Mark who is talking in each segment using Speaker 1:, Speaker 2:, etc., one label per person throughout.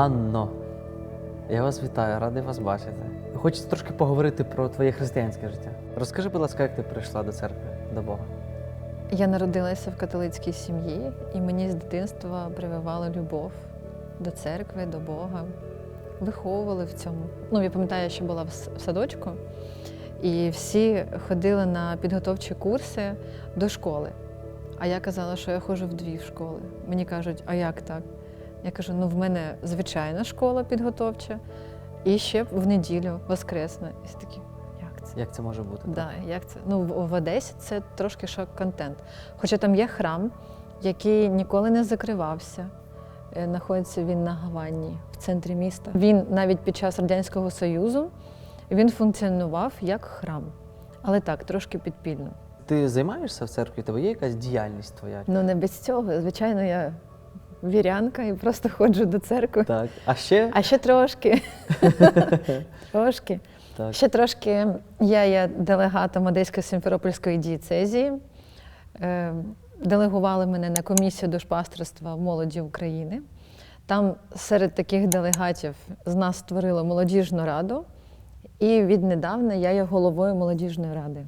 Speaker 1: Анно, я вас вітаю, радий вас бачити. Хочеться трошки поговорити про твоє християнське життя. Розкажи, будь ласка, як ти прийшла до церкви, до Бога?
Speaker 2: Я народилася в католицькій сім'ї, і мені з дитинства прививали любов до церкви, до Бога. Виховували в цьому. Ну, я пам'ятаю, що була в садочку, і всі ходили на підготовчі курси до школи. А я казала, що я ходжу в дві школи. Мені кажуть, а як так? Я кажу: ну в мене звичайна школа підготовча, і ще в неділю, воскресна. І всі такі, як це?
Speaker 1: Як це може бути?
Speaker 2: Да, як це? Ну, в, Одесі це трошки шок-контент. Хоча там є храм, який ніколи не закривався. Е, Знаходиться він на Гавані, в центрі міста. Він навіть під час Радянського Союзу він функціонував як храм. Але так, трошки підпільно.
Speaker 1: Ти займаєшся в церкві? Тебе є якась діяльність твоя?
Speaker 2: Ну не без цього. Звичайно, я вірянка і просто ходжу до церкви.
Speaker 1: Так. А ще?
Speaker 2: А ще трошки. трошки.
Speaker 1: Так.
Speaker 2: Ще трошки я є делегатом Одеської Сімферопольської дієцезії. Е, Делегували мене на комісію душпастерства молоді України. Там серед таких делегатів з нас створили молодіжну раду, і віднедавна я є головою молодіжної ради.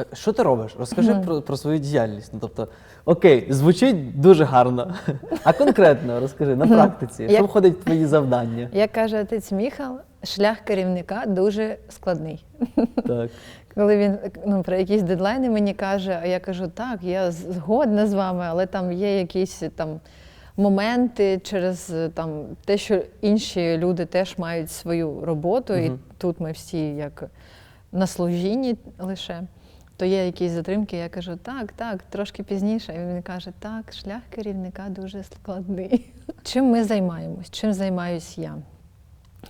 Speaker 1: Е, Що ти робиш? Розкажи про, про свою діяльність. Ну, тобто, окей, звучить дуже гарно. А конкретно розкажи на практиці, що
Speaker 2: Як-
Speaker 1: входить в твої завдання?
Speaker 2: Як каже отець Міхал, шлях керівника дуже складний.
Speaker 1: Так.
Speaker 2: Коли він ну, про якісь дедлайни мені каже, а я кажу, так, я згодна з вами, але там є якісь там моменти через е, там, те, що інші люди теж мають свою роботу, і тут ми всі як на служінні лише. То є якісь затримки, я кажу, так, так, трошки пізніше. І він каже, так, шлях керівника дуже складний. Чим ми займаємось? Чим займаюсь я?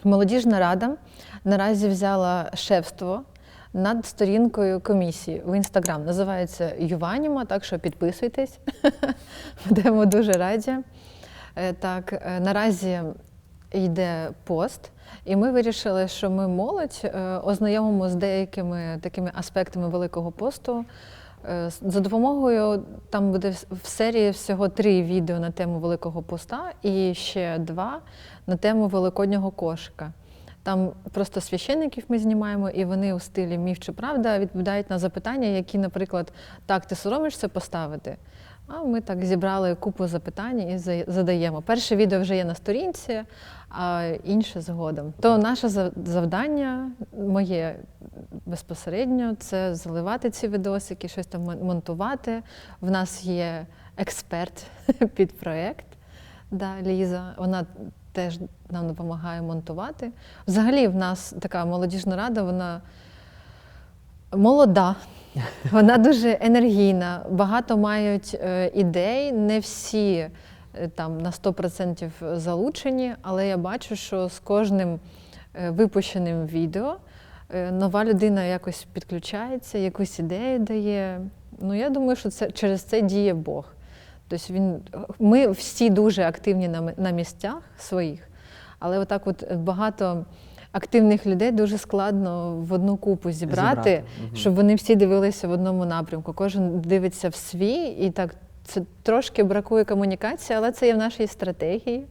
Speaker 2: Молодіжна рада наразі взяла шефство над сторінкою комісії в інстаграм. Називається Юваніма, так що підписуйтесь. Будемо дуже раді. Е, Так, е, наразі йде пост, і ми вирішили, що ми молодь е, ознайомимо з деякими такими аспектами Великого посту. Е, За допомогою там буде в- серії всього три відео на тему Великого поста і ще два на тему Великоднього кошика. Там просто священників ми знімаємо, і вони у стилі міф чи правда відповідають на запитання, які, наприклад, так, ти соромишся поставити. А ми так зібрали купу запитань і задаємо. Перше відео вже є на сторінці, а інше згодом. То наше завдання, моє безпосередньо, це заливати ці відосики, щось там монтувати. В нас є експерт під проект. Да, Ліза, вона теж нам допомагає монтувати. Взагалі, в нас така молодіжна рада, вона молода, вона дуже енергійна, багато мають е, ідей, не всі е, там на 100% залучені, але я бачу, що з кожним е, випущеним відео нова людина якось підключається, якусь ідею дає. Ну, я думаю, що це через це діє Бог. Тобто він, ми всі дуже активні на, на місцях своїх, але отак от багато активних людей дуже складно в одну купу зібрати,
Speaker 1: Зібрати,
Speaker 2: щоб вони всі дивилися в одному напрямку. Кожен дивиться в свій, і так це трошки бракує комунікації, але це є в нашій стратегії,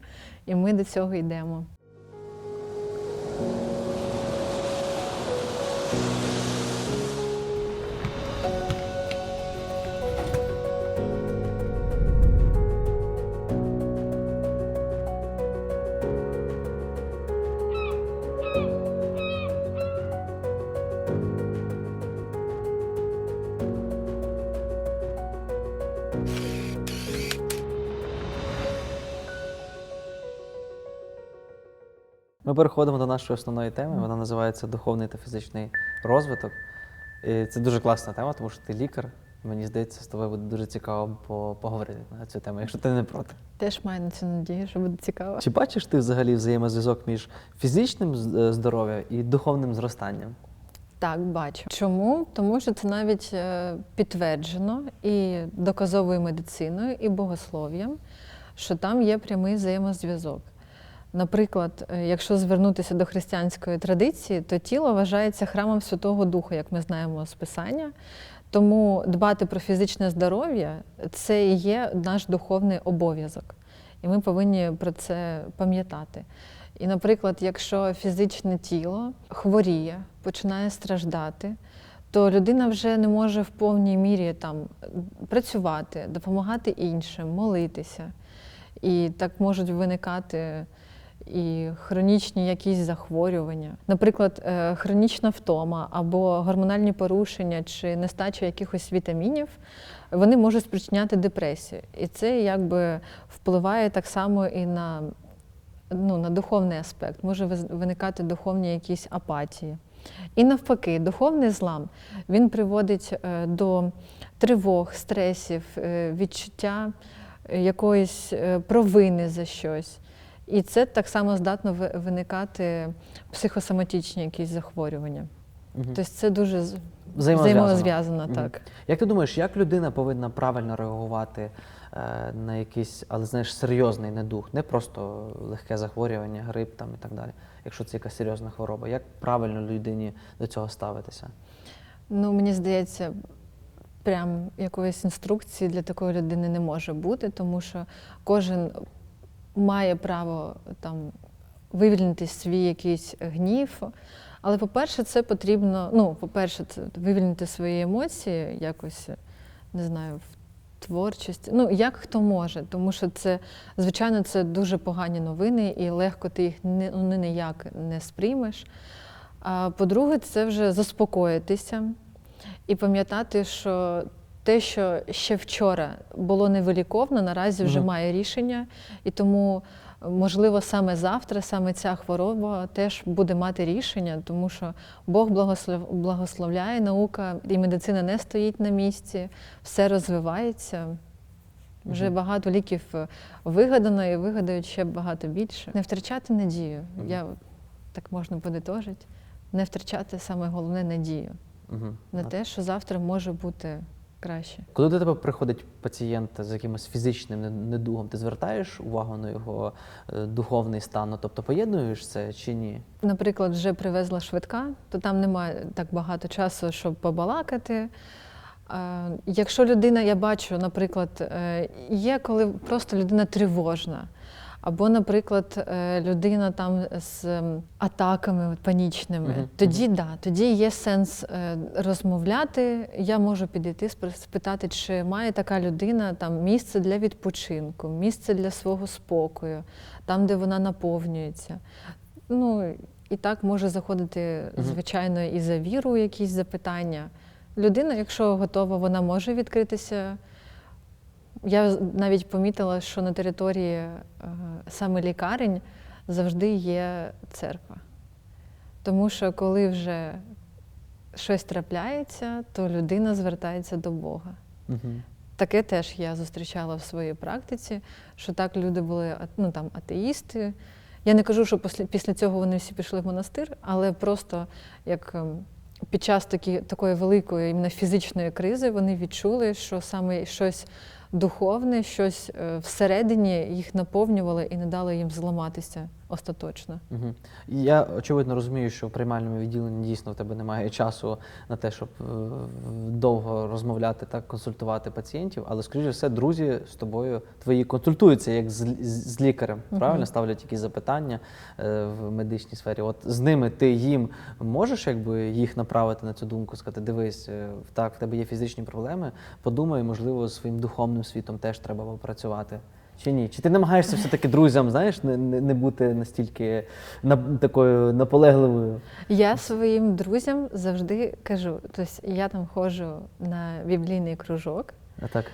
Speaker 2: і ми до цього йдемо.
Speaker 1: Ми переходимо до нашої основної теми. Вона називається Духовний та фізичний розвиток. І це дуже класна тема, тому що ти лікар. Мені здається, з тобою буде дуже цікаво поговорити на цю тему, якщо ти не проти.
Speaker 2: Теж маю на цю надію, що буде цікаво.
Speaker 1: Чи бачиш ти взагалі взаємозв'язок між фізичним е, здоров'ям і духовним зростанням?
Speaker 2: Так, бачу. Чому? Тому що це навіть е, підтверджено і доказовою медициною, і богослов'ям, що там є прямий взаємозв'язок. Наприклад, е, якщо звернутися до християнської традиції, то тіло вважається храмом Святого Духа, як ми знаємо з Писання. Тому дбати про фізичне здоров'я це і є наш духовний обов'язок. І ми повинні про це пам'ятати. І, наприклад, якщо фізичне тіло хворіє, починає страждати, то людина вже не може в повній мірі там працювати, допомагати іншим, молитися. І так можуть виникати і хронічні якісь захворювання. Наприклад, е, хронічна втома або гормональні порушення чи нестача якихось вітамінів, вони можуть спричиняти депресію. І це якби впливає так само і на, ну, на духовний аспект. Може виникати духовні якісь апатії. І навпаки, духовний злам він приводить е, до тривог, стресів, е, відчуття якоїсь провини за щось. І це так само здатно виникати психосоматичні якісь захворювання.
Speaker 1: Мгм.
Speaker 2: Тобто це дуже
Speaker 1: Взаємозв'язано. Мгм.
Speaker 2: так.
Speaker 1: Як ти думаєш, як людина повинна правильно реагувати е, на якийсь, але знаєш, серйозний недух, не просто легке захворювання, грип там і так далі, якщо це якась серйозна хвороба, як правильно людині до цього ставитися?
Speaker 2: Ну, мені здається, прям якоїсь інструкції для такої людини не може бути, тому що кожен має право там вивільнити свій якийсь гнів. Але, по-перше, це потрібно, ну, по-перше, це вивільнити свої емоції якось, не знаю, в творчості. Ну, як хто може, тому що це, звичайно, це дуже погані новини, і легко ти їх не, ну, ніяк не сприймеш. А по-друге, це вже заспокоїтися і пам'ятати, що те, що ще вчора було невиліковно, наразі вже має рішення, і тому, можливо, саме завтра, саме ця хвороба теж буде мати рішення, тому що Бог благослов... благословляє, наука і медицина не стоїть на місці, все розвивається. Вже багато ліків вигадано і вигадають ще багато більше. Не втрачати надію. Я так можна подитожити. Не втрачати саме головне надію на те, що завтра може бути краще.
Speaker 1: Коли до тебе приходить пацієнт з якимось фізичним недугом, ти звертаєш увагу на його е, духовний стан, Ну, тобто поєднуєш це чи ні?
Speaker 2: Наприклад, вже привезла швидка, то там немає так багато часу, щоб побалакати. Якщо людина, я бачу, наприклад, е, є коли просто людина тривожна, або, наприклад, е, людина там з атаками панічними,
Speaker 1: Мгм,
Speaker 2: тоді да, тоді є сенс е, розмовляти. Я можу підійти, спитати, чи має така людина там місце для відпочинку, місце для свого спокою, там, де вона наповнюється. Ну і так може заходити, звичайно, і за віру якісь запитання. Людина, якщо готова, вона може відкритися. Я навіть помітила, що на території е, саме лікарень завжди є церква. Тому що коли вже щось трапляється, то людина звертається до Бога.
Speaker 1: Угу.
Speaker 2: Таке теж я зустрічала в своїй практиці, що так люди були ну, там, атеїсти. Я не кажу, що після, після цього вони всі пішли в монастир, але просто як ем, під час такі, такої великої іменно фізичної кризи вони відчули, що саме щось духовне, щось е, всередині їх наповнювало і не дало їм зламатися остаточно.
Speaker 1: Угу. Я очевидно розумію, що в приймальному відділенні дійсно в тебе немає часу на те, щоб е, довго розмовляти та консультувати пацієнтів, але скоріше за все, друзі з тобою твої консультуються як з, з, лікарем. Правильно ставлять якісь запитання е, в медичній сфері. От з ними ти їм можеш якби їх направити на цю думку, сказати, дивись, е, так, в тебе є фізичні проблеми. Подумай, можливо, своїм духовним світом теж треба попрацювати. Чи ні? Чи ти намагаєшся все-таки друзям, знаєш, не, не, не бути настільки на, такою наполегливою?
Speaker 2: Я своїм друзям завжди кажу, тобто я там ходжу на біблійний кружок,
Speaker 1: А так.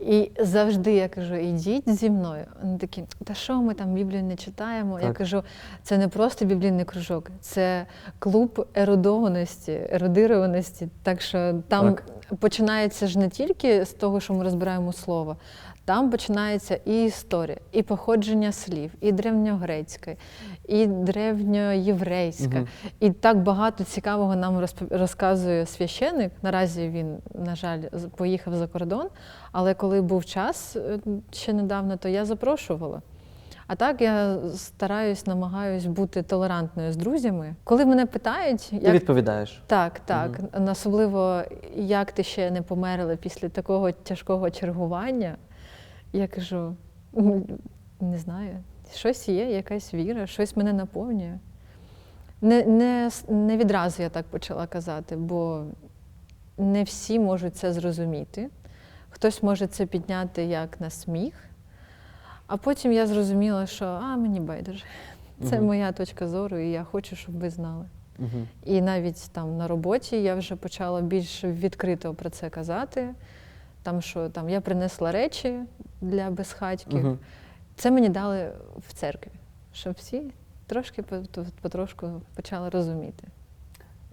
Speaker 2: І завжди я кажу, ідіть зі мною. Вони такі, та що ми там Біблію не читаємо? Я кажу, це не просто біблійний кружок, це клуб ерудованості, ерудированості. Так що там
Speaker 1: Так.
Speaker 2: починається ж не тільки з того, що ми розбираємо слово. Там починається і історія, і походження слів, і древньогрецьке, і древньоєврейське.
Speaker 1: Мгм.
Speaker 2: І так багато цікавого нам розказує священик. Наразі він, на жаль, поїхав за кордон. Але коли був час е, ще недавно, то я запрошувала. А так я стараюсь, намагаюсь бути толерантною з друзями. Коли мене питають,
Speaker 1: Ти відповідаєш.
Speaker 2: так, так, особливо як ти ще не померла після такого тяжкого чергування, я кажу. Не знаю, щось є, якась віра, щось мене наповнює. Не, не, не відразу я так почала казати, бо не всі можуть це зрозуміти. Хтось може це підняти як на сміх, а потім я зрозуміла, що а, мені байдуже. Це
Speaker 1: Мгм.
Speaker 2: моя точка зору, і я хочу, щоб ви знали.
Speaker 1: Угу.
Speaker 2: І навіть там на роботі я вже почала більш відкрито про це казати. Там, що там я принесла речі для безхатьків.
Speaker 1: Угу.
Speaker 2: Це мені дали в церкві, щоб всі трошки потрошку почали розуміти.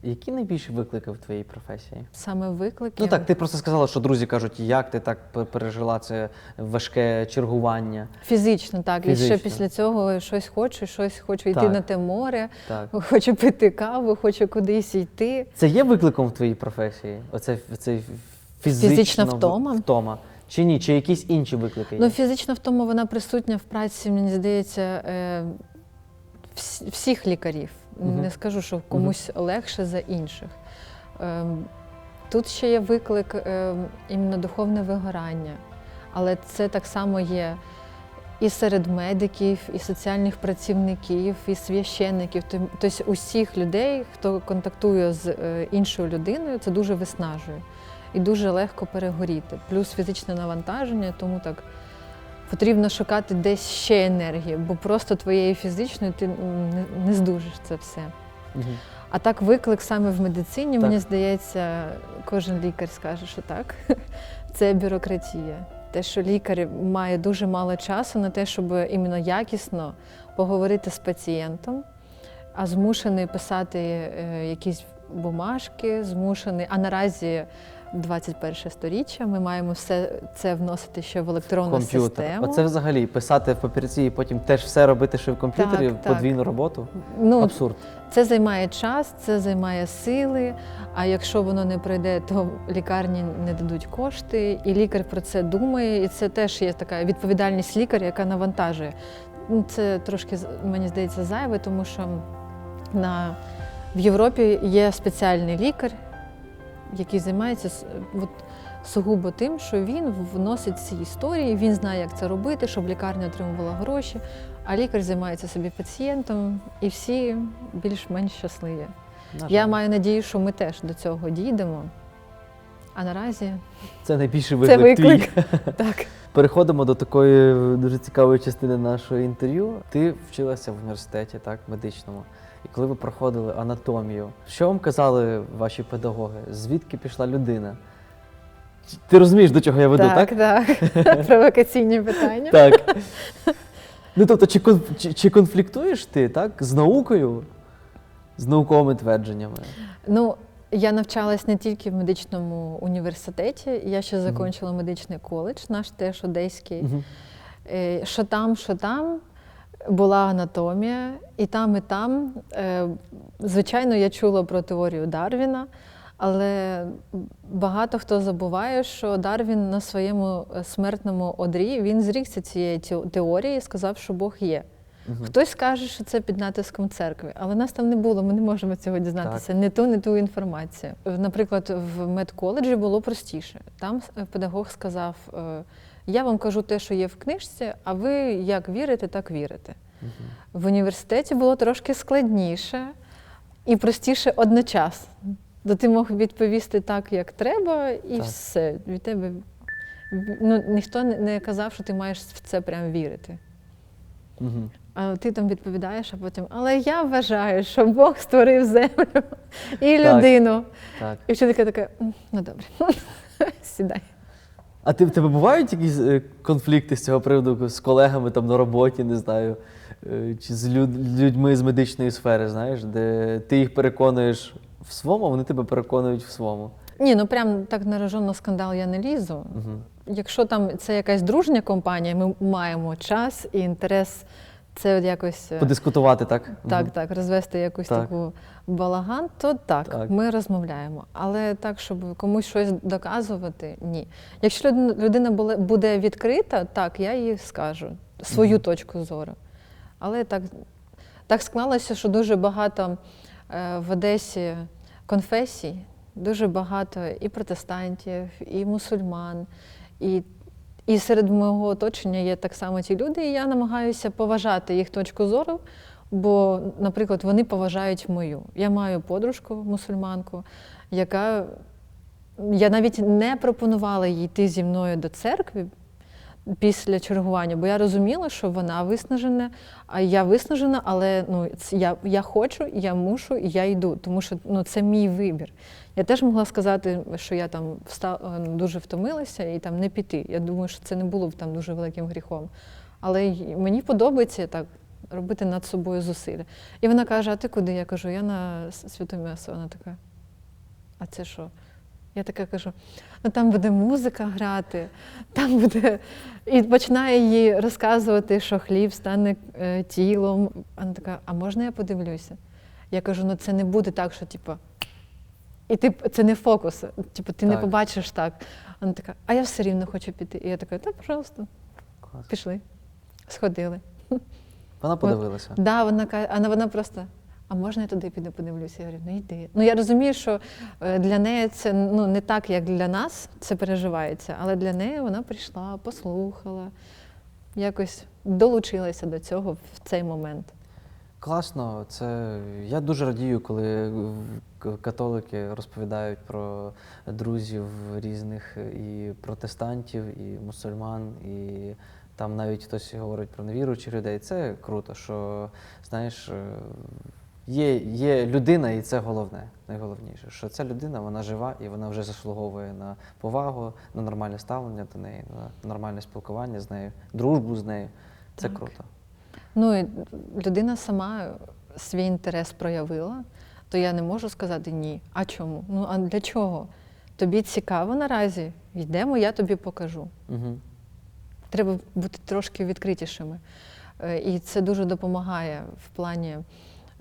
Speaker 1: Які найбільші виклики в твоїй професії?
Speaker 2: Саме виклики.
Speaker 1: Ну так, ти просто сказала, що друзі кажуть, як ти так пережила це важке чергування.
Speaker 2: Фізично, так. І ще після цього щось хочу, щось хочу йти
Speaker 1: Так.
Speaker 2: на те море,
Speaker 1: Так.
Speaker 2: хочу пити каву, хочу кудись йти.
Speaker 1: Це є викликом в твоїй професії? Оце фізично
Speaker 2: Фізична втома?
Speaker 1: втома? Чи ні? Чи якісь інші виклики?
Speaker 2: Ну, фізично в тому вона присутня в праці, мені здається, е, всіх лікарів.
Speaker 1: Мгм.
Speaker 2: Не скажу, що комусь легше за інших. Ем, Тут ще є виклик ем, іменно духовне вигорання, але це так само є і серед медиків, і соціальних працівників, і священників, тобто усіх людей, хто контактує з е, іншою людиною, це дуже виснажує і дуже легко перегоріти. Плюс фізичне навантаження, тому так потрібно шукати десь ще енергії, бо просто твоєю фізичною ти не, здужиш це все. А так, виклик саме в медицині,
Speaker 1: Так.
Speaker 2: мені здається, кожен лікар скаже, що так. Це бюрократія. Те, що лікар має дуже мало часу на те, щоб іменно якісно поговорити з пацієнтом, а змушений писати е, якісь бумажки, змушений. А наразі 21 сторіччя, ми маємо все це вносити ще в електронну
Speaker 1: Комп'ютер.
Speaker 2: систему.
Speaker 1: Оце взагалі писати в папірці і потім теж все робити ще в комп'ютері,
Speaker 2: Так, так.
Speaker 1: подвійну роботу.
Speaker 2: ну,
Speaker 1: Абсурд.
Speaker 2: Це займає час, це займає сили. А якщо воно не пройде, то лікарні не дадуть кошти, і лікар про це думає. І це теж є така відповідальність лікаря, яка навантажує. Ну, Це трошки мені здається зайве, тому що на, в Європі є спеціальний лікар, який займається от, сугубо тим, що він вносить ці історії, він знає, як це робити, щоб лікарня отримувала гроші. А лікар займається собі пацієнтом, і всі більш-менш щасливі. Я маю надію, що ми теж до цього дійдемо. А наразі
Speaker 1: Це найбільший
Speaker 2: це
Speaker 1: виклик. твій.
Speaker 2: виклик. так.
Speaker 1: Переходимо до такої дуже цікавої частини нашого інтерв'ю. Ти вчилася в університеті, так, медичному. І коли ви проходили анатомію, що вам казали ваші педагоги? Звідки пішла людина? Ти розумієш, до чого я веду, так?
Speaker 2: так, так. Провокаційні питання.
Speaker 1: Так. Ну тобто, чи, чи, чи конфліктуєш ти так, з наукою, з науковими твердженнями?
Speaker 2: Ну, я навчалась не тільки в медичному університеті, я ще закінчила медичний коледж, наш теж одеський. Е, Що там, що там була анатомія, і там, і там. Е, Звичайно, я чула про теорію Дарвіна, але багато хто забуває, що Дарвін на своєму е, смертному одрі він зрікся цієї теорії і сказав, що Бог є.
Speaker 1: Мгм.
Speaker 2: Хтось скаже, що це під натиском церкви, але нас там не було, ми не можемо цього дізнатися. Не ту, не ту інформацію. Наприклад, в медколеджі було простіше. Там е, педагог сказав: я вам кажу те, що є в книжці, а ви як вірите, так вірите.
Speaker 1: Мгм.
Speaker 2: В університеті було трошки складніше і простіше одночасно. То ти мог відповісти так, як треба, і
Speaker 1: Так.
Speaker 2: все. Від тебе ну, ніхто не- казав, що ти маєш в це прям вірити.
Speaker 1: Мгм.
Speaker 2: А ти там відповідаєш, а потім, але я вважаю, що Бог створив землю і людину.
Speaker 1: Так.
Speaker 2: І вчителька така, ну добре, сідай.
Speaker 1: А ти, в тебе бувають якісь е, конфлікти з цього приводу з колегами там на роботі, не знаю, е, чи з люд- людьми з медичної сфери, знаєш, де ти їх переконуєш в своєму, а вони тебе переконують в своєму.
Speaker 2: Ні, ну прям так наражено на скандал я не лізу.
Speaker 1: Угу.
Speaker 2: Якщо там це якась дружня компанія, ми маємо час і інтерес це от якось е,
Speaker 1: Подискутувати, так?
Speaker 2: так, так, розвести якусь
Speaker 1: Так.
Speaker 2: таку балаган, то так,
Speaker 1: Так.
Speaker 2: ми розмовляємо. Але так, щоб комусь щось доказувати, ні. Якщо людина, буде відкрита, так, я їй скажу свою
Speaker 1: Мгм.
Speaker 2: точку зору. Але так, так склалося, що дуже багато е, в Одесі конфесій, дуже багато і протестантів, і мусульман, і, І серед мого оточення є так само ті люди, і я намагаюся поважати їх точку зору, бо, наприклад, вони поважають мою. Я маю подружку, мусульманку, яка я навіть не пропонувала їй йти зі мною до церкви після чергування, бо я розуміла, що вона виснажена, а я виснажена, але ну, я, я хочу, я мушу, я йду, тому що ну, це мій вибір. Я теж могла сказати, що я там вста, е, дуже втомилася і там не піти. Я думаю, що це не було б там дуже великим гріхом. Але мені подобається так робити над собою зусилля. І вона каже: А ти куди? Я кажу, я на святу м'ясо. Вона така. А це що? Я така кажу: ну там буде музика грати, там буде. І починає їй розказувати, що хліб стане е, тілом. Вона така, а можна я подивлюся? Я кажу, ну це не буде так, що типу. І ти це не фокус. Типу, ти не
Speaker 1: Так.
Speaker 2: побачиш так. Вона така, а я все рівно хочу піти. І я така, та пожалуйста,
Speaker 1: Клас.
Speaker 2: пішли. Сходили.
Speaker 1: Вона подивилася.
Speaker 2: Да, вона каже, а вона просто. А можна я туди піду подивлюся? Я говорю, ну йди. Ну я розумію, що е, для неї це ну, не так, як для нас це переживається, але для неї вона прийшла, послухала, якось долучилася до цього в цей момент.
Speaker 1: Класно, це я дуже радію, коли католики розповідають про друзів різних і протестантів, і мусульман, і там навіть хтось говорить про невіруючих людей. Це круто, що знаєш, е, є, є людина, і це головне, найголовніше, що ця людина вона жива і вона вже заслуговує на повагу, на нормальне ставлення до неї, на нормальне спілкування з нею, дружбу з нею. Це
Speaker 2: Так.
Speaker 1: круто.
Speaker 2: Ну і людина сама свій інтерес проявила, то я не можу сказати ні. А чому? Ну а для чого? Тобі цікаво наразі? Йдемо, я тобі покажу.
Speaker 1: Угу.
Speaker 2: Треба бути трошки відкритішими. Е, І це дуже допомагає в плані.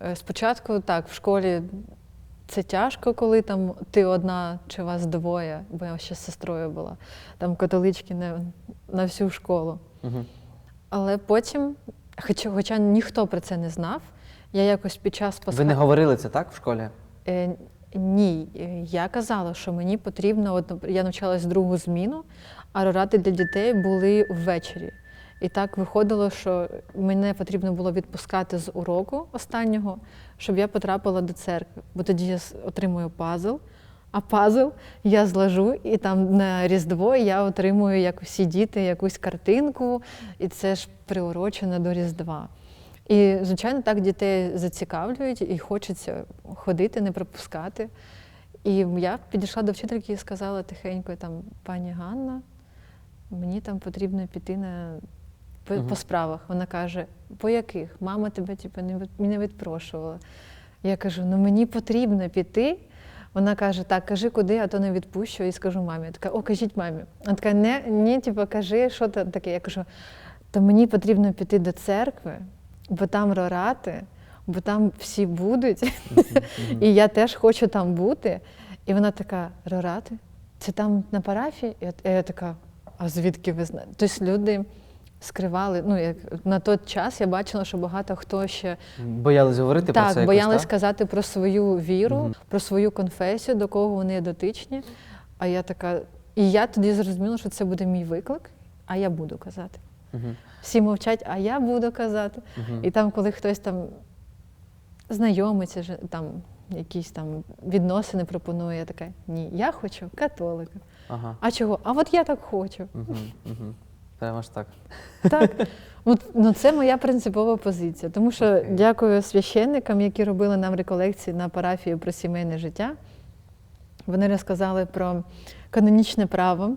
Speaker 2: е, Спочатку так, в школі це тяжко, коли там ти одна чи вас двоє, бо я ще з сестрою була, там католички на, на всю школу.
Speaker 1: Угу.
Speaker 2: Але потім, хоча, хоча ніхто про це не знав, я якось під час
Speaker 1: Ви не говорили це так в школі?
Speaker 2: Е, ні, е, я казала, що мені потрібно, от, я навчалась другу зміну, а рорати для дітей були ввечері. І так виходило, що мене потрібно було відпускати з уроку останнього, щоб я потрапила до церкви. Бо тоді я отримую пазл, а пазл я зложу, і там на Різдво я отримую, як усі діти, якусь картинку, і це ж приурочено до Різдва. І, звичайно, так дітей зацікавлюють і хочеться ходити, не пропускати. І я підійшла до вчительки і сказала тихенько, там, пані Ганна, мені там потрібно піти на, по,
Speaker 1: Мгм.
Speaker 2: по справах. Вона каже, по яких? Мама тебе типу, не відпрошувала. Я кажу, ну мені потрібно піти. Вона каже, так, кажи куди, а то не відпущу і скажу мамі. Я така, о, кажіть мамі. Вона така, не, ні, типу, кажи, що це таке. Я кажу, то мені потрібно піти до церкви, бо там рорати, бо там всі будуть, і я теж хочу там бути. І вона така, рорати? Це там на парафії? І я така, а звідки ви знаєте? Тобто люди скривали, ну як на той час я бачила, що багато хто ще
Speaker 1: Боялись говорити про це
Speaker 2: так,
Speaker 1: якось, так?
Speaker 2: казати про свою віру,
Speaker 1: Мгм.
Speaker 2: про свою конфесію, до кого вони дотичні. А я така, і я тоді зрозуміла, що це буде мій виклик, а я буду казати.
Speaker 1: Мгм.
Speaker 2: Всі мовчать, а я буду казати.
Speaker 1: Мгм.
Speaker 2: І там, коли хтось там знайомиться, там якісь там відносини пропонує, я така, ні, я хочу католика.
Speaker 1: Ага.
Speaker 2: А чого? А от я так хочу.
Speaker 1: Угу. Угу. Прямо ж так.
Speaker 2: Так. От, ну, це моя принципова позиція. Тому що дякую священникам, які робили нам реколекції на парафії про сімейне життя. Вони розказали про канонічне право,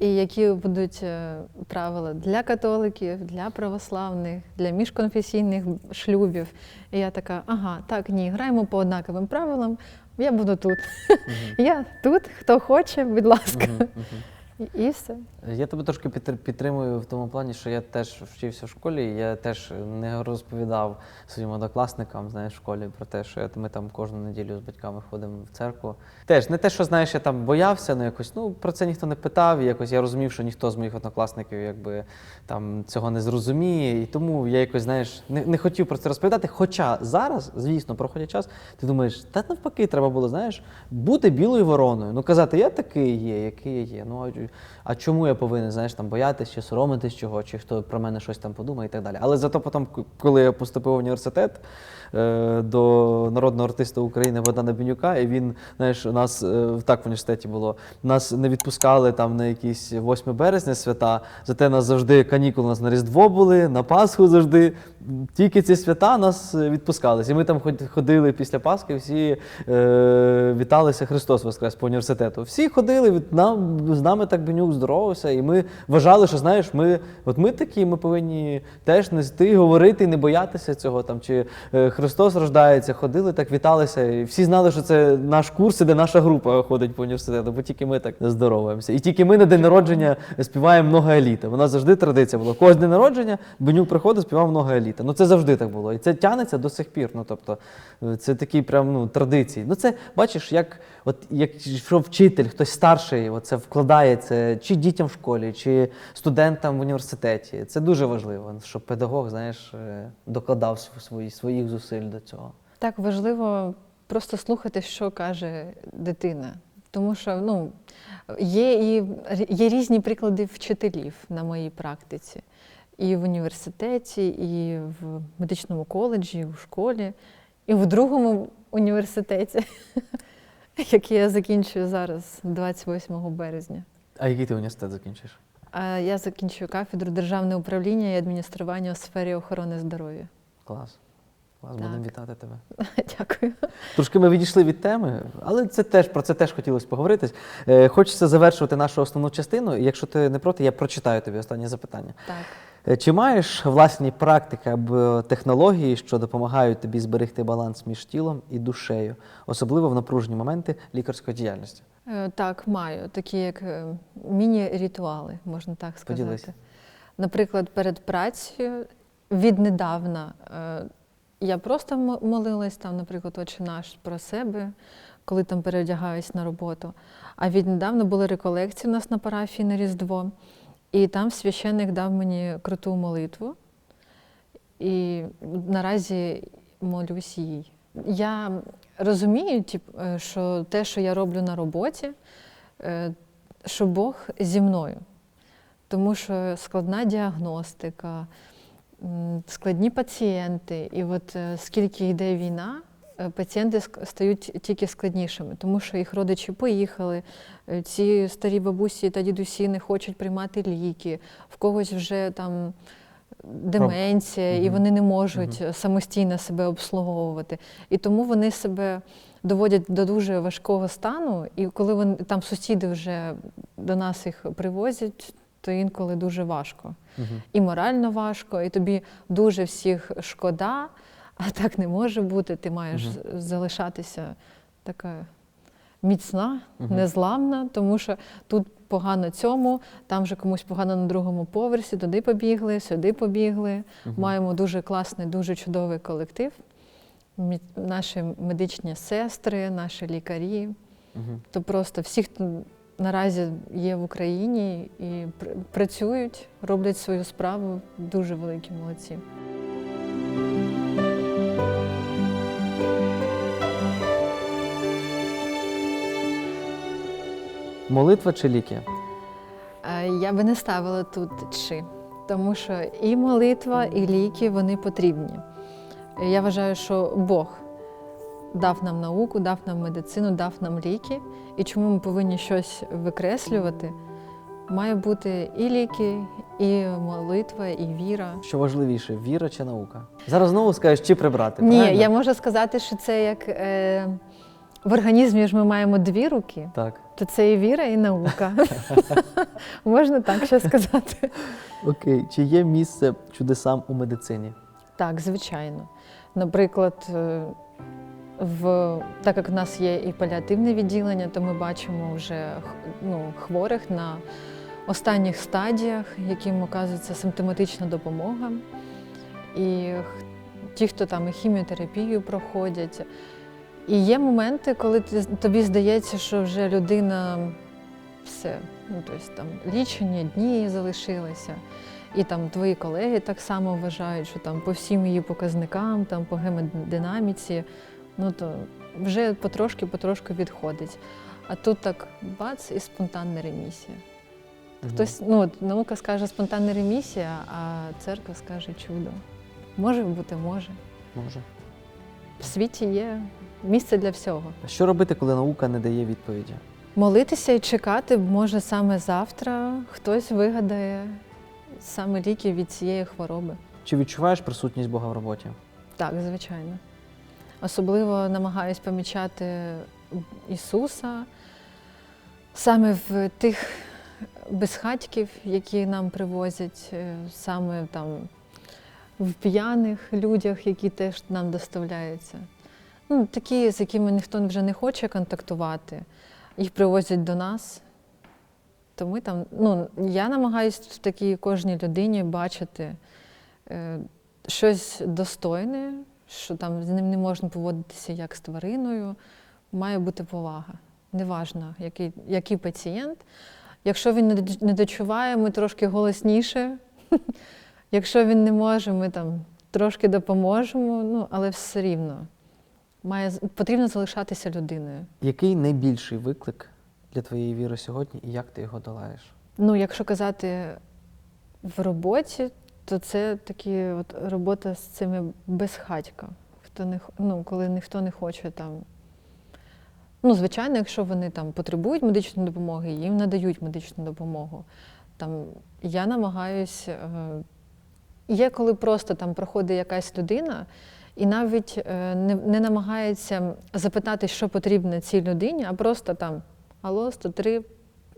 Speaker 2: і які будуть е, правила для католиків, для православних, для міжконфесійних шлюбів. І я така, ага, так, ні, граємо по однаковим правилам. Я буду тут. Я тут, хто хоче, будь ласка.
Speaker 1: Мгм. Мгм.
Speaker 2: І, і все.
Speaker 1: Я тебе трошки підтримую в тому плані, що я теж вчився в школі, і я теж не розповідав своїм однокласникам, знаєш, в школі про те, що ми там кожну неділю з батьками ходимо в церкву. Теж не те, що знаєш, я там боявся, ну якось ну про це ніхто не питав. І якось я розумів, що ніхто з моїх однокласників якби там цього не зрозуміє. І тому я якось, знаєш, не, не хотів про це розповідати. Хоча зараз, звісно, проходить час, ти думаєш, та навпаки, треба було, знаєш, бути білою вороною. Ну казати, я такий є, який я є. Ну а а чому я повинен, знаєш, там боятись чи соромитись чого, чи хто про мене щось там подумає і так далі. Але зато потім, коли я поступив в університет до народного артиста України Богдана Бенюка, і він, знаєш, у нас е, так в університеті було. Нас не відпускали там на якісь 8 березня свята, зате нас завжди канікули нас на Різдво були, на Пасху завжди. Тільки ці свята нас е, відпускались. І ми там ход- ходили після Пасхи, всі е, віталися Христос Воскрес по університету. Всі ходили, від нам, з нами так Бенюк здоровався, і ми вважали, що знаєш, ми, от ми такі, ми повинні теж нести, говорити і не боятися цього. Там, чи е, Христос рождається, ходили, так віталися. І всі знали, що це наш курс, і де наша група ходить по університету, бо тільки ми так здороваємося. І тільки ми на день народження співаємо много еліта. У нас завжди традиція була. Кожен день народження Бенюк приходив, співав много еліта. Ну це завжди так було. І це тягнеться до сих пір. Ну тобто це такі прям ну, традиції. Ну це бачиш, як от якщо вчитель, хтось старший, оце вкладає це чи дітям в школі, чи студентам в університеті. Це дуже важливо, щоб педагог, знаєш, е, докладав свої, своїх зусиль до цього.
Speaker 2: Так важливо просто слухати, що каже дитина. Тому що ну, є, і, є різні приклади вчителів на моїй практиці. І в університеті, і в медичному коледжі, і в школі, і в другому університеті, який я закінчую зараз, 28 березня.
Speaker 1: А який ти університет закінчиш?
Speaker 2: Я закінчую кафедру державне управління і адміністрування у сфері охорони здоров'я.
Speaker 1: Клас. Клас,
Speaker 2: Так.
Speaker 1: будемо вітати тебе.
Speaker 2: Дякую.
Speaker 1: Трошки ми відійшли від теми, але це теж про це теж хотілося поговорити. Е, хочеться завершувати нашу основну частину. І якщо ти не проти, я прочитаю тобі останнє запитання.
Speaker 2: Так.
Speaker 1: Е, Чи маєш власні практики або технології, що допомагають тобі зберегти баланс між тілом і душею, особливо в напружені моменти лікарської діяльності?
Speaker 2: Е, Так, маю такі як е, міні-ритуали, можна так сказати.
Speaker 1: Поділися.
Speaker 2: Наприклад, перед працею віднедавна я просто молилась там, наприклад, «Отче наш про себе, коли там переодягаюсь на роботу. А віднедавна були реколекції у нас на парафії на Різдво, і там священник дав мені круту молитву. І наразі молюсь їй. Я розумію, е, що те, що я роблю на роботі, е, що Бог зі мною. Тому що складна діагностика, складні пацієнти. І от е, скільки йде війна, е, пацієнти стають тільки складнішими, тому що їх родичі поїхали, е, ці старі бабусі та дідусі не хочуть приймати ліки, в когось вже там деменція, і вони не можуть самостійно себе обслуговувати. І тому вони себе доводять до дуже важкого стану. І коли вони там сусіди вже до нас їх привозять, то інколи дуже важко.
Speaker 1: Угу.
Speaker 2: І морально важко, і тобі дуже всіх шкода, а так не може бути. Ти маєш
Speaker 1: Мгм.
Speaker 2: залишатися така міцна,
Speaker 1: Мгм.
Speaker 2: незламна, тому що тут погано цьому, там вже комусь погано на другому поверсі, туди побігли, сюди побігли.
Speaker 1: Мгм.
Speaker 2: Маємо дуже класний, дуже чудовий колектив. Наші медичні сестри, наші лікарі,
Speaker 1: Угу.
Speaker 2: то просто всі, хто наразі є в Україні і пр- працюють, роблять свою справу, дуже великі молодці.
Speaker 1: Молитва чи ліки?
Speaker 2: Е, Я би не ставила тут чи, тому що і молитва, і ліки вони потрібні. Я вважаю, що Бог дав нам науку, дав нам медицину, дав нам ліки. І чому ми повинні щось викреслювати? Має бути і ліки, і молитва, і віра.
Speaker 1: Що важливіше, віра чи наука? Зараз знову скажеш, чи прибрати.
Speaker 2: Ні,
Speaker 1: правильно?
Speaker 2: я можу сказати, що це як е, в організмі ж ми маємо дві руки,
Speaker 1: Так.
Speaker 2: то це і віра, і наука. Можна так ще сказати.
Speaker 1: Окей. Чи є місце чудесам у медицині?
Speaker 2: Так, звичайно. Наприклад, е, в, так як в нас є і паліативне відділення, то ми бачимо вже ну, хворих на останніх стадіях, яким оказується симптоматична допомога. І ті, хто там і хіміотерапію проходять. І є моменти, коли тобі здається, що вже людина все, ну тобто там лічені дні залишилися. І там твої колеги так само вважають, що там по всім її показникам, там по гемодинаміці, ну то вже потрошки-потрошки відходить. А тут так бац і спонтанна ремісія. Хтось, ну, от наука скаже спонтанна ремісія, а церква скаже чудо. Може бути, може.
Speaker 1: Може.
Speaker 2: В світі є місце для всього.
Speaker 1: А Що робити, коли наука не дає відповіді?
Speaker 2: Молитися і чекати, може, саме завтра хтось вигадає саме ліки від цієї хвороби.
Speaker 1: Чи відчуваєш присутність Бога в роботі?
Speaker 2: Так, звичайно. Особливо намагаюсь помічати Ісуса саме в тих безхатьків, які нам привозять, е, саме там в п'яних людях, які теж нам доставляються. Ну, такі, з якими ніхто вже не хоче контактувати, їх привозять до нас. То ми там, ну, я намагаюся в такій кожній людині бачити е, щось достойне, що там з ним не можна поводитися як з твариною, має бути повага. Неважно, який, який пацієнт. Якщо він не дочуває, ми трошки голосніше. Якщо він не може, ми там трошки допоможемо, ну, але все рівно. Має, потрібно залишатися людиною.
Speaker 1: Який найбільший виклик для твоєї віри сьогодні і як ти його долаєш?
Speaker 2: Ну, якщо казати в роботі, то це такі от робота з цими безхатька. Хто не, ну, коли ніхто не хоче там. Ну, звичайно, якщо вони там потребують медичної допомоги, їм надають медичну допомогу. Там, я намагаюсь. Е, є коли просто там проходить якась людина, і навіть е, не, не намагається запитати, що потрібно цій людині, а просто там алло, 103,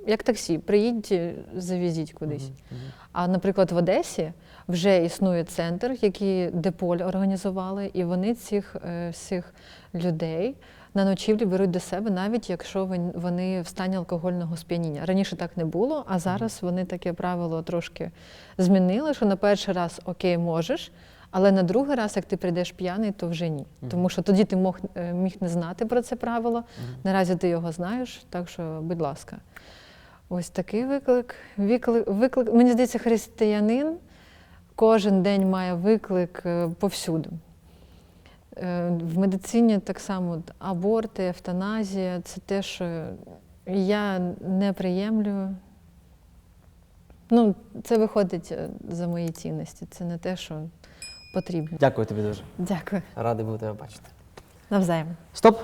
Speaker 2: як таксі, приїдьте, завезіть кудись.
Speaker 1: Мгм, мгм.
Speaker 2: А, наприклад, в Одесі вже існує центр, який Деполь організували, і вони цих е, всіх людей на ночівлі беруть до себе, навіть якщо вони в стані алкогольного сп'яніння. Раніше так не було, а зараз вони таке правило трошки змінили, що на перший раз окей, можеш. Але на другий раз, як ти прийдеш п'яний, то вже ні. Тому що тоді ти мог, е, міг не знати про це правило. Наразі ти його знаєш, так що, будь ласка. Ось такий виклик. Виклик, виклик. Мені здається, християнин кожен день має виклик е, повсюду. Е, В медицині так само аборти, евтаназія це те, що я не приємлю. Ну, це виходить е, за мої цінності. Це не те, що потрібно.
Speaker 1: Дякую тобі дуже.
Speaker 2: Дякую.
Speaker 1: Радий був тебе бачити.
Speaker 2: Навзаєм.
Speaker 1: Стоп!